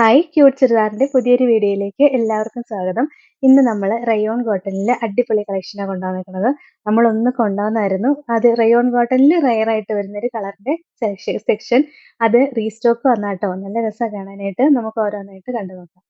Hi cute ചുരിദാറിന്റെ പുതിയൊരു വീഡിയോയിലേക്ക് എല്ലാവർക്കും സ്വാഗതം. ഇന്ന് നമ്മൾ റയോൺ കോട്ടണിലെ അടിപൊളി കളക്ഷനാണ് കൊണ്ടുവന്നിരിക്കുന്നത് നമ്മൾ ഒന്ന് കൊണ്ടുവന്നായിരുന്നു. അത് റയോൺ കോട്ടണിൽ റയർ ആയിട്ട് വരുന്ന ഒരു കളറിന്റെ സെക്ഷൻ അത് റീസ്റ്റോക്ക് വന്നാട്ടോ. നല്ല രസമാണ് കാണാനായിട്ട്. നമുക്ക് ഓരോന്നായിട്ട് കണ്ടു നോക്കാം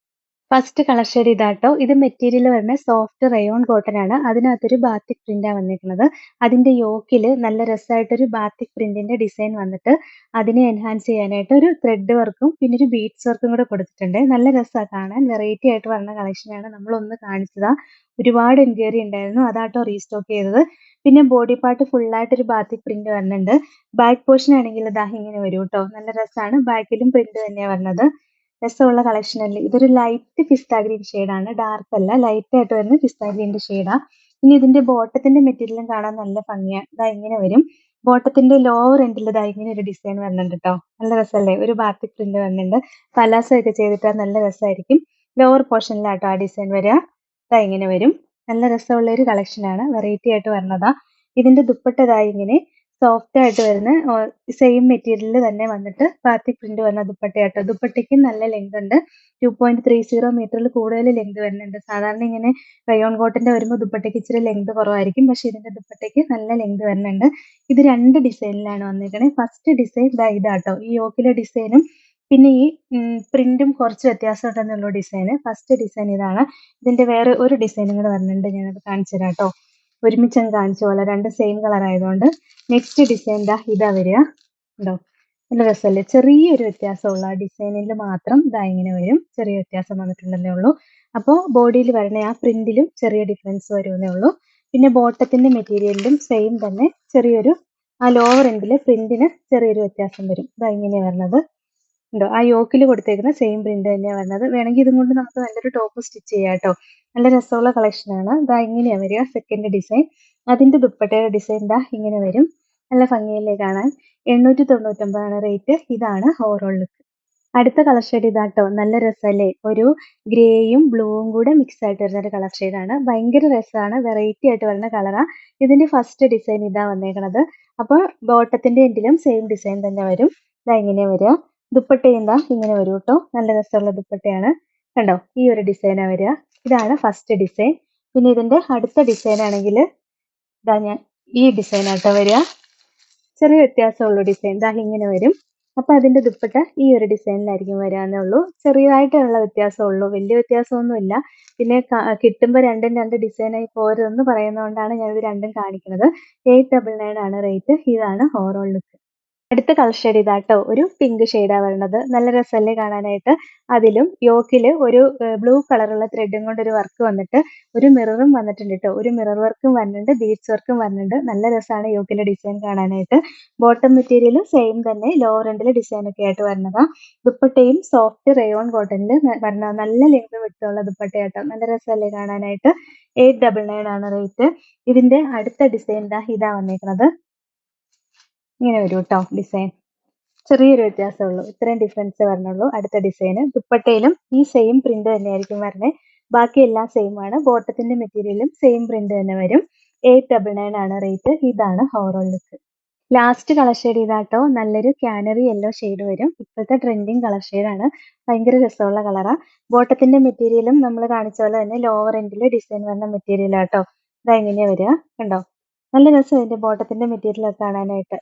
ഫസ്റ്റ് കളർ ഷെയ്ഡ് ഇതാട്ടോ. ഇത് മെറ്റീരിയൽ വരുന്ന സോഫ്റ്റ് റയോൺ കോട്ടൺ ആണ്. അതിനകത്തൊരു ബാത്തിക് പ്രിന്റാണ് വന്നിരിക്കുന്നത്. അതിന്റെ യോക്കിൽ നല്ല രസമായിട്ടൊരു ബാത്തിക് പ്രിന്റിന്റെ ഡിസൈൻ വന്നിട്ട് അതിനെ എൻഹാൻസ് ചെയ്യാനായിട്ട് ഒരു ത്രെഡ് വർക്കും പിന്നെ ഒരു ബീഡ്സ് വർക്കും കൂടെ കൊടുത്തിട്ടുണ്ട്. നല്ല രസമാണ് കാണാൻ. വെറൈറ്റി ആയിട്ട് വരുന്ന കളക്ഷനാണ് നമ്മൾ ഒന്ന് കാണിച്ചതാ. ഒരുപാട് എൻക്വയറി ഉണ്ടായിരുന്നു. അതാട്ടോ റീസ്റ്റോക്ക് ചെയ്തത്. പിന്നെ ബോഡി പാർട്ട് ഫുള്ളായിട്ട് ഒരു ബാത്തിക് പ്രിന്റ് വരുന്നുണ്ട്. ബാക്ക് പോർഷൻ ആണെങ്കിൽ ഇതാ ഇങ്ങനെ വരും കേട്ടോ നല്ല രസമാണ് ബാക്കിലും പ്രിന്റ് തന്നെയാണ് വരുന്നത് രസമുള്ള കളക്ഷൻ അല്ലേ? ഇതൊരു ലൈറ്റ് പിസ്ത ഗ്രീൻ ആണ്. ഡാർക്ക് അല്ല ലൈറ്റ് ആയിട്ട് വരുന്ന പിസ്ത ഗ്രീന്റെ ഷെയ്ഡാ ഇനി ഇതിന്റെ ബോട്ടത്തിന്റെ മെറ്റീരിയലും കാണാൻ നല്ല ഭംഗിയാണ് ഇതാ ഇങ്ങനെ വരും. ബോട്ടത്തിന്റെ ലോവർ എൻഡിൽ ഇതാ ഇങ്ങനെ ഒരു ഡിസൈൻ വരുന്നുണ്ട് കേട്ടോ നല്ല രസമല്ലേ ഒരു ബാത്തിക് പ്രിന്റ് വരുന്നുണ്ട് പലാസോ ഒക്കെ ചെയ്തിട്ടാ നല്ല രസമായിരിക്കും ലോവർ പോർഷനിലാട്ടോ ആ ഡിസൈൻ വരിക ഇതാ ഇങ്ങനെ വരും. നല്ല രസമുള്ള ഒരു കളക്ഷനാണ് വെറൈറ്റി ആയിട്ട് വരുന്നതാ ഇതിന്റെ ദുപ്പട്ട ഇങ്ങനെ സോഫ്റ്റ് ആയിട്ട് വരുന്ന സെയിം മെറ്റീരിയലിൽ തന്നെ വന്നിട്ട് ബാത്തിക് പ്രിന്റ് വരുന്ന ദുപ്പട്ടയാട്ടോ ദുപ്പട്ടയ്ക്ക് നല്ല ലെങ്ത് ഉണ്ട്. ടു പോയിന്റ് ത്രീ സീറോ മീറ്ററിൽ കൂടുതൽ ലെങ്ത് വരുന്നുണ്ട്. സാധാരണ ഇങ്ങനെ റയോൺ കോട്ടിന്റെ വരുമ്പോൾ ദുപ്പട്ടയ്ക്ക് ഇച്ചിരി ലെങ്ത് കുറവായിരിക്കും. പക്ഷെ ഇതിന്റെ ദുപ്പട്ടയ്ക്ക് നല്ല ലെങ്ത് വരുന്നുണ്ട്. ഇത് രണ്ട് ഡിസൈനിലാണ് വന്നിരിക്കുന്നത് ഫസ്റ്റ് ഡിസൈൻ ഇതാ ഇതാട്ടോ. ഈ യോക്കിലെ ഡിസൈനും പിന്നെ ഈ പ്രിന്റും കുറച്ച് വ്യത്യാസം ഉണ്ടെന്നുള്ള ഡിസൈന് ഫസ്റ്റ് ഡിസൈൻ ഇതാണ്. ഇതിന്റെ വേറെ ഒരു ഡിസൈനും കൂടെ വരുന്നുണ്ട് ഞാനത് കാണിച്ചു തരാം കേട്ടോ ഒരുമിച്ച് കാണിച്ച പോലെ രണ്ട് സെയിം കളർ ആയതുകൊണ്ട് നെക്സ്റ്റ് ഡിസൈൻ ദാ ഇതാ വരിക. ഉണ്ടോ നല്ല രസമല്ലേ? ചെറിയൊരു വ്യത്യാസമുള്ള ആ ഡിസൈനിൽ മാത്രം ഇതാ ഇങ്ങനെ വരും. ചെറിയ വ്യത്യാസം വന്നിട്ടുണ്ടെന്നേ ഉള്ളൂ. അപ്പോൾ ബോഡിയിൽ വരണ ആ പ്രിന്റിലും ചെറിയ ഡിഫറൻസ് വരുമെന്നേ ഉള്ളൂ. പിന്നെ ബോട്ടത്തിന്റെ മെറ്റീരിയലിലും സെയിം തന്നെ ചെറിയൊരു ആ ലോവർ എൻഡിൽ പ്രിന്റിന് ചെറിയൊരു വ്യത്യാസം വരും. ഇതാ ഇങ്ങനെയാണ് വരുന്നത് ഉണ്ടോ ആ യോക്കിൽ കൊടുത്തേക്കുന്ന സെയിം പ്രിന്റ് തന്നെയാണ് വരുന്നത് വേണമെങ്കിൽ ഇതും കൊണ്ട് നമുക്ക് നല്ലൊരു ടോപ്പ് സ്റ്റിച്ച് ചെയ്യാം കേട്ടോ. നല്ല രസമുള്ള കളക്ഷനാണ് ഇതാ ഇങ്ങനെയാണ് വരിക സെക്കൻഡ് ഡിസൈൻ അതിന്റെ ദുപ്പട്ടയുടെ ഡിസൈൻ ഇതാ ഇങ്ങനെ വരും. നല്ല ഭംഗിയല്ലേ കാണാൻ. എണ്ണൂറ്റി തൊണ്ണൂറ്റൊമ്പതാണ് റേറ്റ് ഇതാണ് ഓവറോൾ ലുക്ക് അടുത്ത കളർ ഷെയ്ഡ് ഇതാട്ടോ നല്ല രസമല്ലേ? ഒരു ഗ്രേയും ബ്ലൂവും കൂടെ മിക്സ് ആയിട്ട് വരുന്ന ഒരു കളർ ഷെയ്ഡാണ് ഭയങ്കര രസമാണ്. വെറൈറ്റി ആയിട്ട് വരുന്ന കളറാണ് ഇതിന്റെ ഫസ്റ്റ് ഡിസൈൻ ഇതാ വന്നേക്കണത്. അപ്പോൾ ബോട്ടത്തിന്റെ എൻഡിലും സെയിം ഡിസൈൻ തന്നെ വരും. ഇതാ ഇങ്ങനെ വരിക. ദുപ്പട്ടയും ദാ ഇങ്ങനെ വരും കേട്ടോ നല്ല രസമുള്ള ദുപ്പട്ടയാണ്. കണ്ടോ? ഈ ഒരു ഡിസൈനാണ് വരിക. ഇതാണ് ഫസ്റ്റ് ഡിസൈൻ പിന്നെ ഇതിന്റെ അടുത്ത ഡിസൈൻ ആണെങ്കിൽ ഇതാ ഞാൻ ഈ ഡിസൈൻ ആട്ടോ വരിക. ചെറിയ വ്യത്യാസമുള്ള ഡിസൈൻ ഇതാ ഇങ്ങനെ വരും. അപ്പൊ അതിന്റെ ദുപ്പട്ട ഈ ഒരു ഡിസൈനിലായിരിക്കും വരാന്നേ ഉള്ളൂ ചെറിയതായിട്ടുള്ള വ്യത്യാസമുള്ളൂ. വലിയ വ്യത്യാസമൊന്നുമില്ല. പിന്നെ കിട്ടുമ്പോൾ രണ്ടും രണ്ട് ഡിസൈനായി പോരുതെന്ന് പറയുന്നതുകൊണ്ടാണ് ഞാനിത് രണ്ടും കാണിക്കുന്നത്. എയ്റ്റ് ഡബിൾ നയൻ ആണ് റേറ്റ് ഇതാണ് ഓവറോൾ ലുക്ക് അടുത്ത കളർ ഷെയ്ഡ് ഇതാട്ടോ ഒരു പിങ്ക് ഷെയ്ഡാണ് വരുന്നത് നല്ല രസമല്ലേ കാണാനായിട്ട്. അതിലും യോക്കിൽ ഒരു ബ്ലൂ കളറുള്ള ത്രെഡും കൊണ്ട് ഒരു വർക്ക് വന്നിട്ട് ഒരു മിററും വന്നിട്ടുണ്ട് കേട്ടോ ഒരു മിറർ വർക്കും വരുന്നുണ്ട് ബീഡ്സ് വർക്കും വരുന്നുണ്ട് നല്ല രസമാണ് യോക്കിലെ ഡിസൈൻ കാണാനായിട്ട്. ബോട്ടം മെറ്റീരിയൽ സെയിം തന്നെ ലോവർ എൻഡിൽ ഡിസൈൻ ഒക്കെ ആയിട്ട് വരുന്നതാ ദുപ്പട്ടയും സോഫ്റ്റ് റയോൺ കോട്ടണിൽ വരുന്ന നല്ല ലെങ്ത് വിട്ടുള്ള ദുപ്പട്ടയാട്ടോ. നല്ല രസമല്ലേ കാണാനായിട്ട്. എയ്റ്റ് ഡബിൾ നയൻ ആണ് റേറ്റ് ഇതിന്റെ അടുത്ത ഡിസൈൻ ഇതാ ഇതാ വന്നേക്കുന്നത് ഇങ്ങനെ വരും കേട്ടോ ഡിസൈൻ ചെറിയൊരു വ്യത്യാസമേ ഉള്ളൂ ഇത്രയും ഡിഫറൻസ് വരണുള്ളൂ. അടുത്ത ഡിസൈന് ദുപ്പട്ടയിലും ഈ സെയിം പ്രിന്റ് തന്നെയായിരിക്കും വരുന്നത് ബാക്കി എല്ലാം സെയിം ആണ്. ബോട്ടത്തിന്റെ മെറ്റീരിയലും സെയിം പ്രിന്റ് തന്നെ വരും. എയ്റ്റ് ഡബിൾ നയൻ ആണ് റേറ്റ് ഇതാണ് overall look last colour shade ഇതാട്ടോ. നല്ലൊരു കാനറി യെല്ലോ ഷെയ്ഡ് വരും. ഇപ്പോഴത്തെ ട്രെൻഡിങ് കളർ ഷെയ്ഡാണ് ഭയങ്കര രസമുള്ള കളറാ ബോട്ടത്തിന്റെ മെറ്റീരിയലും നമ്മൾ കാണിച്ച പോലെ തന്നെ ലോവർ എൻഡിൽ ഡിസൈൻ വരുന്ന മെറ്റീരിയൽ ആട്ടോ. ഇതാ എങ്ങനെയാ വരിക. കണ്ടോ? നല്ല രസം ഇതിന്റെ ബോട്ടത്തിന്റെ മെറ്റീരിയലൊക്കെ കാണാനായിട്ട്.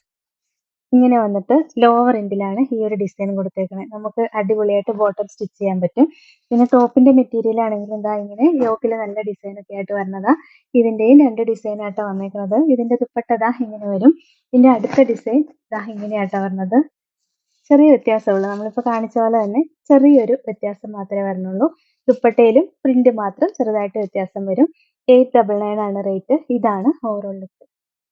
ഇങ്ങനെ വന്നിട്ട് ലോവർ എൻഡിലാണ് ഈ ഒരു ഡിസൈൻ കൊടുത്തേക്കുന്നത് നമുക്ക് അടിപൊളിയായിട്ട് ബോട്ടം സ്റ്റിച്ച് ചെയ്യാൻ പറ്റും. പിന്നെ ടോപ്പിന്റെ മെറ്റീരിയൽ ആണെങ്കിൽ എന്താ ഇങ്ങനെ യോക്കിൽ നല്ല ഡിസൈൻ ഒക്കെ ആയിട്ട് വരുന്നതാ ഇതിന്റെയും രണ്ട് ഡിസൈൻ ആയിട്ടാണ് വന്നേക്കുന്നത് ഇതിന്റെ ദുപ്പട്ടതാ ഇങ്ങനെ വരും. ഇതിന്റെ അടുത്ത ഡിസൈൻ ഇതാ ഇങ്ങനെയായിട്ടാണ് വരുന്നത് ചെറിയ വ്യത്യാസമുള്ളൂ. നമ്മളിപ്പോൾ കാണിച്ച പോലെ തന്നെ ചെറിയൊരു വ്യത്യാസം മാത്രമേ വരുന്നുള്ളൂ ദുപ്പട്ടയിലും പ്രിന്റ് മാത്രം ചെറുതായിട്ട് വ്യത്യാസം വരും. എയ്റ്റ് ഡബിൾ നയൻ ആണ് റേറ്റ് ഇതാണ് ഓവറോൾ ലുക്ക്